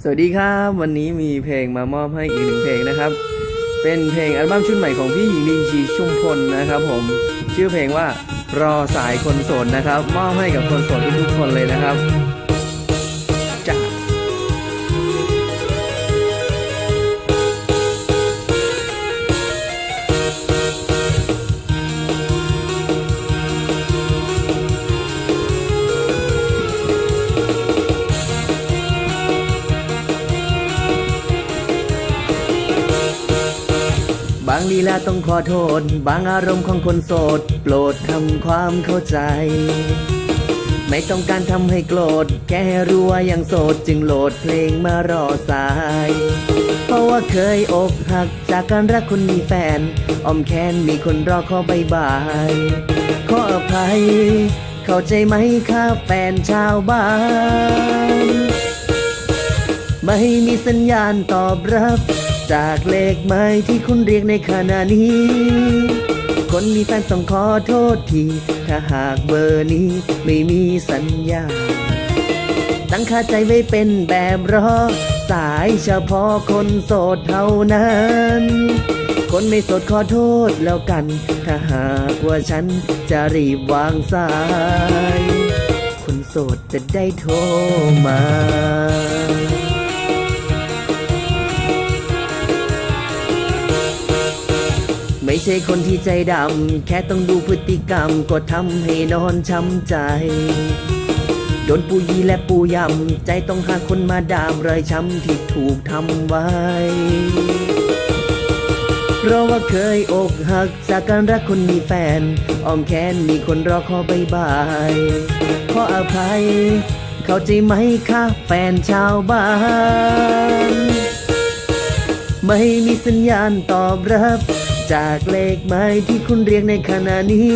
สวัสดีครับ วันนี้มีเพลงมามอบให้อีกหนึ่งเพลงนะครับ เป็นเพลงอัลบั้มชุดใหม่ของพี่หญิงลีชีชุมพลนะครับ ผมชื่อเพลงว่ารอสายคนโสดนะครับ มอบให้กับคนโสดทุกๆคนเลยนะครับางลีลาต้องขอโทษ บางอารมณ์ของคนโสด โปรดทำความเข้าใจ ไม่ต้องการทำให้โกรธ แค่รู้ว่ายังโสดจึงโหลดเพลงมารอสาย เพราะว่าเคยอกหักจากการรักคนมีแฟนอ้อมแขนมีคนรอขอบายบาย ขออภัย เข้าใจไหมครับแฟนชาวบ้านไม่มีสัญญาณตอบรับ จากเลขหมายที่คุณเรียกในขณะนี้ คนมีแฟนต้องขอโทษที ถ้าหากเบอร์นี้ไม่มีสัญญา ตั้งค่าใจไว้เป็นแบบรอ สายเฉพาะคนโสดเท่านั้น คนไม่โสดขอโทษแล้วกัน ถ้าหากว่าฉันจะรีบวางสาย คนโสดจะได้โทรมา ไม่ใช่คนที่ใจดำ แค่ต้องดูพฤติกรรม ก็ทำให้นอนช้ำใจ โดนปูยีและปูยำ ใจต้องหาคนมาดามรอยช้ำที่ถูกทำไว้ เพราะว่าเคยอกหักจากการรักคนมีแฟนอ้อมแขนมีคนรอขอบายบายขออภัย เข้าใจไหมคะแฟนชาวบ้านไม่มีสัญญาณตอบรับ จากเลขหมายที่คุณเรียกในขณะนี้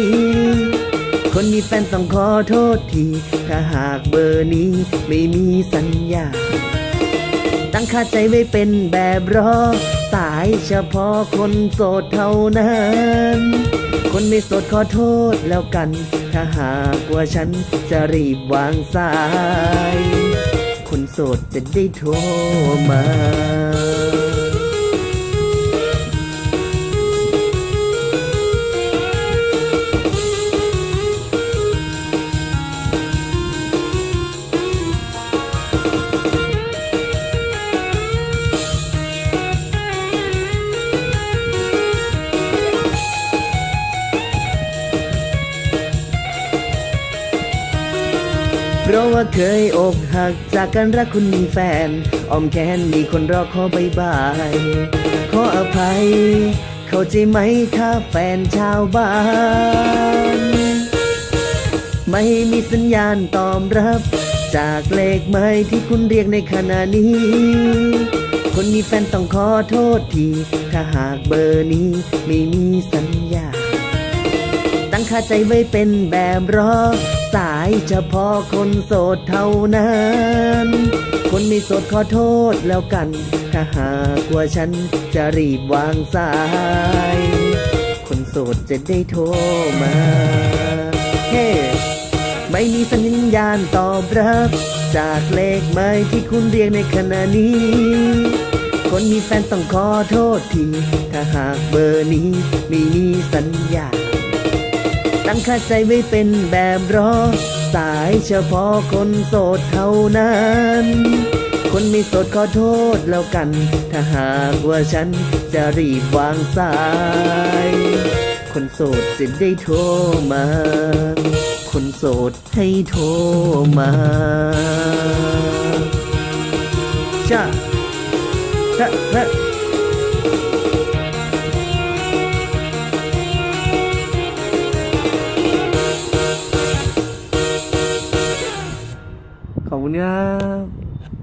คนมีแฟนต้องขอโทษที ถ้าหากเบอร์นี้ไม่มีสัญญา ตั้งค่าใจไว้เป็นแบบรอ สายเฉพาะคนโสดเท่านั้น คนไม่โสดขอโทษแล้วกัน ถ้าหากว่าฉันจะรีบวางสาย คนโสดจะได้โทรมา เพราะว่าเคยอกหักจากการรักคุณมีแฟนอ้อมแขนมีคนรอขอบายบาย ขออภัย เข้าใจไหมคะแฟนชาวบ้าน ไม่มีสัญญาณตอบรับ จากเลขหมายที่คุณเรียกในขณะนี้ คนมีแฟนต้องขอโทษที ถ้าหากเบอร์นี้ไม่มีสัญญาณ ตั้งค่าใจไว้เป็นแบบรอ สายเฉพาะคนโสดเท่านั้น คนไม่โสดขอโทษแล้วกัน ถ้าหากว่าฉันจะรีบวางสาย คนโสดจะได้โทรมา เฮ้ไม่มีสัญญาณตอบรับ จากเลขหมายที่คุณเรียกในขณะนี้คนมีแฟนต้องขอโทษที ถ้าหากเบอร์นี้ไม่มีสัญญา ตั้งค่าใจไว้เป็นแบบรอ สายเฉพาะคนโสดเท่านั้น คนไม่โสดขอโทษแล้วกัน ถ้าหากว่าฉันจะรีบวางสาย คนโสดจะได้โทรมา คนโสดให้โทรมาจ้า 姑娘